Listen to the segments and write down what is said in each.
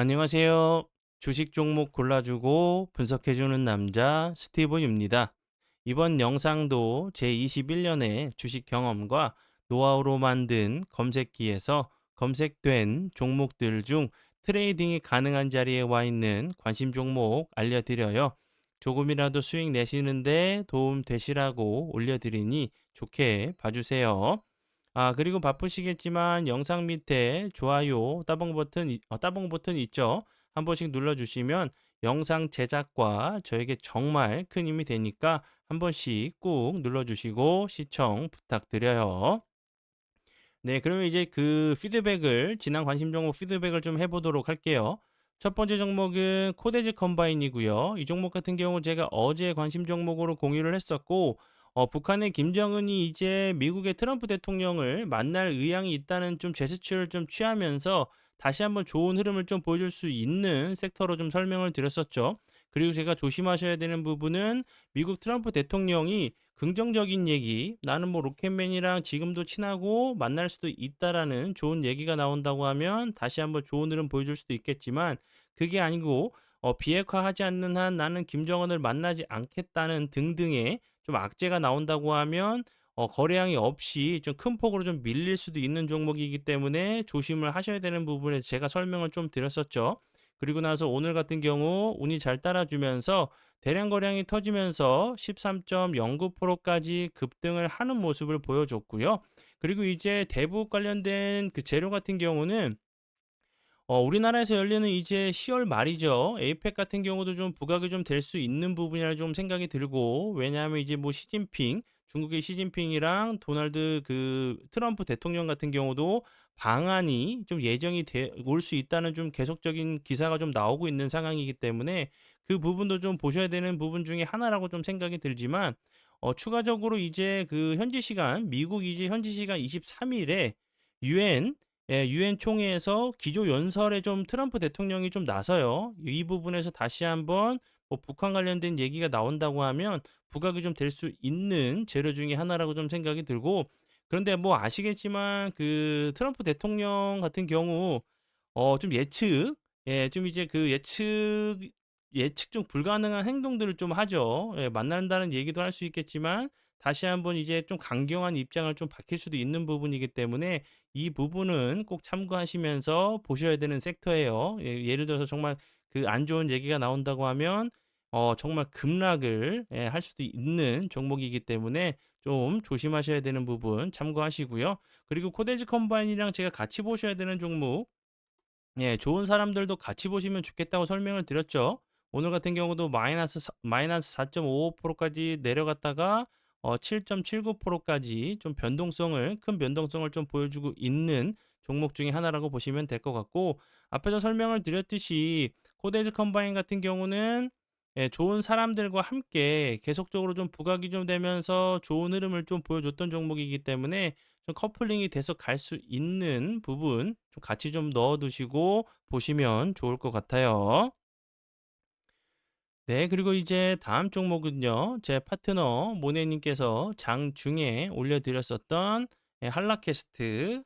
안녕하세요. 주식 종목 골라주고 분석해주는 남자 스티븐입니다. 이번 영상도 제21년의 주식 경험과 노하우로 만든 검색기에서 검색된 종목들 중 트레이딩이 가능한 자리에 와 있는 관심 종목 알려드려요. 조금이라도 수익 내시는데 도움 되시라고 올려드리니 좋게 봐주세요. 아, 그리고 바쁘시겠지만 영상 밑에 좋아요, 따봉 버튼, 이- 어, 따봉 버튼 있죠? 한 번씩 눌러주시면 영상 제작과 저에게 정말 큰 힘이 되니까 한 번씩 꾹 눌러주시고 시청 부탁드려요. 네, 그러면 이제 그 피드백을, 지난 관심 종목 피드백을 좀 해보도록 할게요. 첫 번째 종목은 코데즈 컴바인이고요. 이 종목 같은 경우 제가 어제 관심 종목으로 공유를 했었고, 어, 북한의 김정은이 이제 미국의 트럼프 대통령을 만날 의향이 있다는 좀 제스처를 좀 취하면서 다시 한번 좋은 흐름을 좀 보여줄 수 있는 섹터로 좀 설명을 드렸었죠. 그리고 제가 조심하셔야 되는 부분은 미국 트럼프 대통령이 긍정적인 얘기, 나는 뭐 로켓맨이랑 지금도 친하고 만날 수도 있다라는 좋은 얘기가 나온다고 하면 다시 한번 좋은 흐름 보여줄 수도 있겠지만 그게 아니고 어, 비핵화하지 않는 한 나는 김정은을 만나지 않겠다는 등등의 좀 악재가 나온다고 하면 어, 거래량이 없이 좀 큰 폭으로 좀 밀릴 수도 있는 종목이기 때문에 조심을 하셔야 되는 부분에 제가 설명을 좀 드렸었죠. 그리고 나서 오늘 같은 경우 운이 잘 따라주면서 대량 거래량이 터지면서 13.09%까지 급등을 하는 모습을 보여줬고요. 그리고 이제 대북 관련된 그 재료 같은 경우는 어, 우리나라에서 열리는 이제 10월 말이죠. 에이펙 같은 경우도 좀 부각이 좀 될 수 있는 부분이라 좀 생각이 들고, 왜냐하면 이제 뭐 시진핑, 중국의 시진핑이랑 도널드 그 트럼프 대통령 같은 경우도 방안이 좀 예정이 올 수 있다는 좀 계속적인 기사가 좀 나오고 있는 상황이기 때문에 그 부분도 좀 보셔야 되는 부분 중에 하나라고 좀 생각이 들지만, 어, 추가적으로 이제 그 현지 시간, 미국 이제 현지 시간 23일에 유엔 예, 유엔 총회에서 기조 연설에 좀 트럼프 대통령이 좀 나서요. 이 부분에서 다시 한번 뭐 북한 관련된 얘기가 나온다고 하면 부각이 좀 될 수 있는 재료 중에 하나라고 좀 생각이 들고 그런데 뭐 아시겠지만 그 트럼프 대통령 같은 경우 어 좀 예측 예, 좀 이제 그 예측 예측 중 불가능한 행동들을 좀 하죠. 예, 만난다는 얘기도 할 수 있겠지만 다시 한번 이제 좀 강경한 입장을 좀 밝힐 수도 있는 부분이기 때문에 이 부분은 꼭 참고하시면서 보셔야 되는 섹터예요. 예, 예를 들어서 정말 그 안 좋은 얘기가 나온다고 하면 어 정말 급락을 예, 할 수도 있는 종목이기 때문에 좀 조심하셔야 되는 부분 참고하시고요. 그리고 코데지 컴바인이랑 제가 같이 보셔야 되는 종목 예, 좋은 사람들도 같이 보시면 좋겠다고 설명을 드렸죠. 오늘 같은 경우도 마이너스 사, 마이너스 4.55%까지 내려갔다가 어, 7.79%까지 좀 변동성을 큰 변동성을 좀 보여주고 있는 종목 중에 하나라고 보시면 될 것 같고 앞에서 설명을 드렸듯이 코데즈 컴바인 같은 경우는 예, 좋은 사람들과 함께 계속적으로 좀 부각이 좀 되면서 좋은 흐름을 좀 보여줬던 종목이기 때문에 좀 커플링이 돼서 갈 수 있는 부분 좀 같이 좀 넣어두시고 보시면 좋을 것 같아요. 네, 그리고 이제 다음 종목은요. 제 파트너 모네님께서 장중에 올려드렸었던 예, 한라캐스트.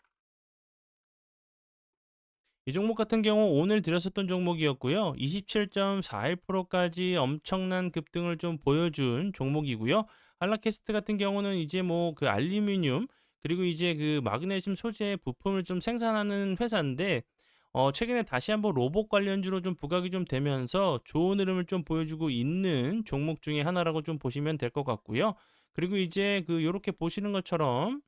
이 종목 같은 경우 오늘 드렸었던 종목이었고요. 27.41%까지 엄청난 급등을 좀 보여준 종목이고요. 한라캐스트 같은 경우는 이제 뭐 그 알루미늄 그리고 이제 그 마그네슘 소재 부품을 좀 생산하는 회사인데 어, 최근에 다시 한번 로봇 관련주로 좀 부각이 좀 되면서 좋은 흐름을 좀 보여주고 있는 종목 중에 하나라고 좀 보시면 될 것 같고요. 그리고 이제 그 요렇게 보시는 것처럼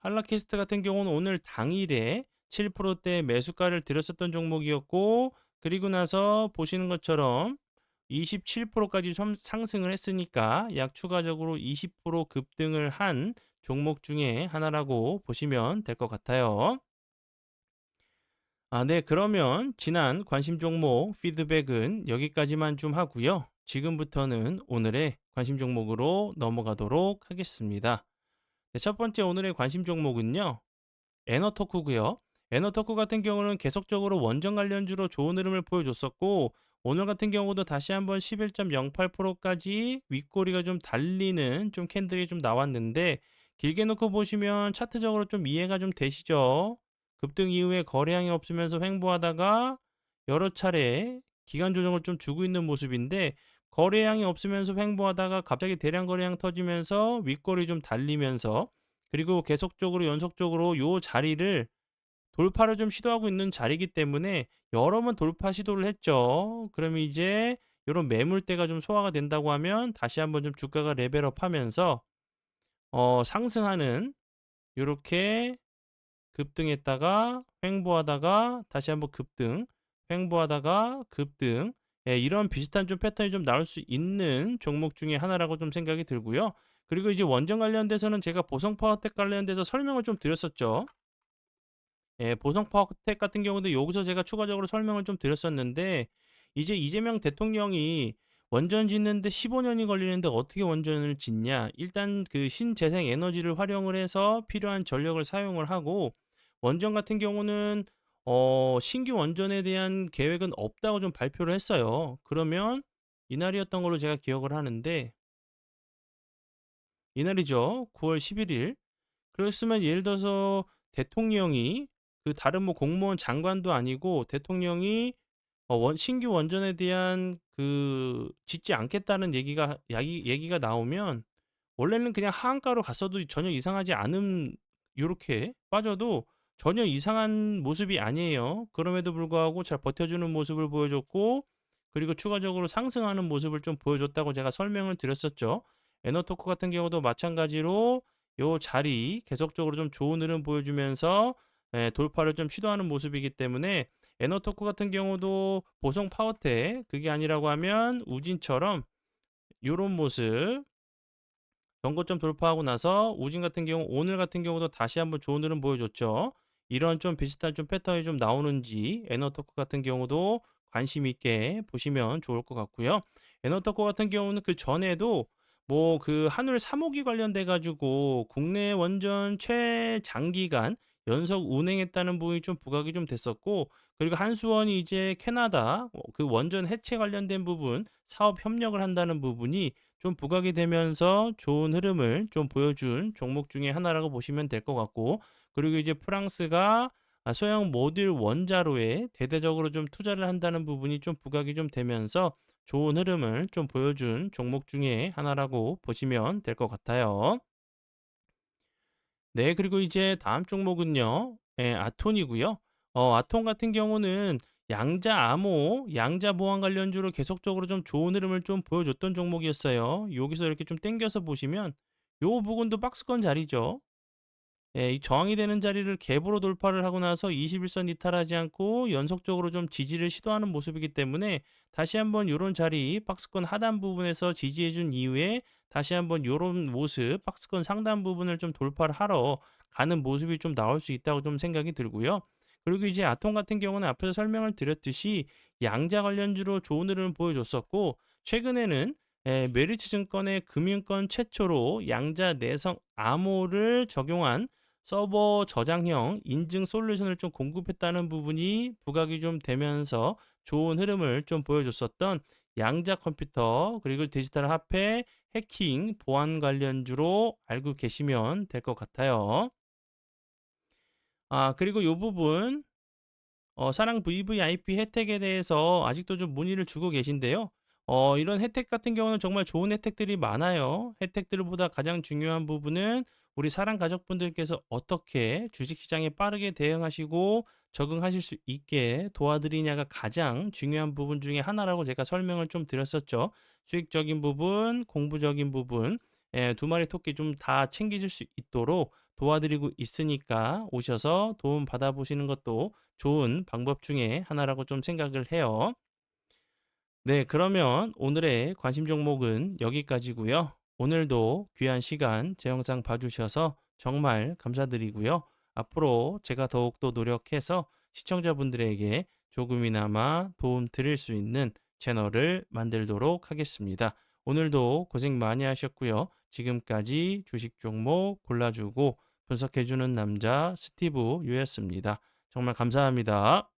한라캐스트 같은 경우는 오늘 당일에 7%대 매수가를 들였었던 종목이었고 그리고 나서 보시는 것처럼 27%까지 좀 상승을 했으니까 약 추가적으로 20% 급등을 한 종목 중에 하나라고 보시면 될 것 같아요. 아, 네. 그러면 지난 관심 종목 피드백은 여기까지만 좀 하고요. 지금부터는 오늘의 관심 종목으로 넘어가도록 하겠습니다. 네, 첫 번째 오늘의 관심 종목은요. 에너토크고요. 에너토크 같은 경우는 계속적으로 원전 관련주로 좋은 흐름을 보여줬었고 오늘 같은 경우도 다시 한번 11.08%까지 윗꼬리가 좀 달리는 좀 캔들이 좀 나왔는데 길게 놓고 보시면 차트적으로 좀 이해가 좀 되시죠? 급등 이후에 거래량이 없으면서 횡보하다가 여러 차례 기간 조정을 좀 주고 있는 모습인데 거래량이 없으면서 횡보하다가 갑자기 대량 거래량 터지면서 윗골이 좀 달리면서 그리고 계속적으로 연속적으로 요 자리를 돌파를 좀 시도하고 있는 자리이기 때문에 여러 번 돌파 시도를 했죠. 그러면 이제 요런 매물대가 좀 소화가 된다고 하면 다시 한번 좀 주가가 레벨업 하면서 어 상승하는 요렇게 급등했다가 횡보하다가 다시 한번 급등, 횡보하다가 급등 예, 이런 비슷한 좀 패턴이 좀 나올 수 있는 종목 중에 하나라고 좀 생각이 들고요. 그리고 이제 원전 관련돼서는 제가 보성 파워텍 관련돼서 설명을 좀 드렸었죠. 예, 보성 파워텍 같은 경우도 여기서 제가 추가적으로 설명을 좀 드렸었는데 이제 이재명 대통령이 원전 짓는데 15년이 걸리는데 어떻게 원전을 짓냐? 일단 그 신재생 에너지를 활용을 해서 필요한 전력을 사용을 하고 원전 같은 경우는 어 신규 원전에 대한 계획은 없다고 좀 발표를 했어요. 그러면 이날이었던 걸로 제가 기억을 하는데 이날이죠. 9월 11일. 그랬으면 예를 들어서 대통령이 그 다른 뭐 공무원 장관도 아니고 대통령이 어 원 신규 원전에 대한 그 짓지 않겠다는 얘기가 야기 얘기가 나오면 원래는 그냥 하한가로 갔어도 전혀 이상하지 않은 요렇게 빠져도 전혀 이상한 모습이 아니에요. 그럼에도 불구하고 잘 버텨주는 모습을 보여줬고 그리고 추가적으로 상승하는 모습을 좀 보여줬다고 제가 설명을 드렸었죠. 에너토크 같은 경우도 마찬가지로 요 자리 계속적으로 좀 좋은 흐름 보여주면서 예, 돌파를 좀 시도하는 모습이기 때문에 에너토크 같은 경우도 보성 파워텍 그게 아니라고 하면 우진처럼 요런 모습 경고점 돌파하고 나서 우진 같은 경우 오늘 같은 경우도 다시 한번 좋은 흐름 보여줬죠. 이런 좀 비슷한 좀 패턴이 좀 나오는지 에너토크 같은 경우도 관심 있게 보시면 좋을 것 같고요. 에너토크 같은 경우는 그 전에도 뭐 그 한울 3호기 관련돼 가지고 국내 원전 최장기간 연속 운행했다는 부분이 좀 부각이 좀 됐었고 그리고 한수원이 이제 캐나다 어, 그 원전 해체 관련된 부분 사업 협력을 한다는 부분이 좀 부각이 되면서 좋은 흐름을 좀 보여준 종목 중에 하나라고 보시면 될 것 같고 그리고 이제 프랑스가 아, 소형 모듈 원자로에 대대적으로 좀 투자를 한다는 부분이 좀 부각이 좀 되면서 좋은 흐름을 좀 보여준 종목 중에 하나라고 보시면 될 것 같아요. 네, 그리고 이제 다음 종목은요. 예, 아톤이고요. 어, 아톤 같은 경우는 양자 암호, 양자 보안 관련주로 계속적으로 좀 좋은 흐름을 좀 보여줬던 종목이었어요. 여기서 이렇게 좀 당겨서 보시면 요 부분도 박스권 자리죠. 예, 이 저항이 되는 자리를 갭으로 돌파를 하고 나서 21선 이탈하지 않고 연속적으로 좀 지지를 시도하는 모습이기 때문에 다시 한번 요런 자리 박스권 하단 부분에서 지지해 준 이후에 다시 한번 요런 모습 박스권 상단 부분을 좀 돌파를 하러 가는 모습이 좀 나올 수 있다고 좀 생각이 들고요. 그리고 이제 아톰 같은 경우는 앞에서 설명을 드렸듯이 양자 관련주로 좋은 흐름을 보여줬었고 최근에는 예, 메리츠 증권의 금융권 최초로 양자 내성 암호를 적용한 서버 저장형 인증 솔루션을 좀 공급했다는 부분이 부각이 좀 되면서 좋은 흐름을 좀 보여줬었던 양자 컴퓨터 그리고 디지털 화폐 해킹 보안 관련주로 알고 계시면 될 것 같아요. 아, 그리고 요 부분 어, 사랑 VVIP 혜택에 대해서 아직도 좀 문의를 주고 계신데요. 어, 이런 혜택 같은 경우는 정말 좋은 혜택들이 많아요. 혜택들보다 가장 중요한 부분은 우리 사랑 가족분들께서 어떻게 주식시장에 빠르게 대응하시고 적응하실 수 있게 도와드리냐가 가장 중요한 부분 중에 하나라고 제가 설명을 좀 드렸었죠. 수익적인 부분, 공부적인 부분, 예, 두 마리 토끼 좀 다 챙기실 수 있도록 도와드리고 있으니까 오셔서 도움 받아보시는 것도 좋은 방법 중에 하나라고 좀 생각을 해요. 네, 그러면 오늘의 관심 종목은 여기까지고요. 오늘도 귀한 시간 제 영상 봐주셔서 정말 감사드리고요. 앞으로 제가 더욱더 노력해서 시청자분들에게 조금이나마 도움 드릴 수 있는 채널을 만들도록 하겠습니다. 오늘도 고생 많이 하셨고요. 지금까지 주식 종목 골라주고 분석해주는 남자 스티브 유였습니다. 정말 감사합니다.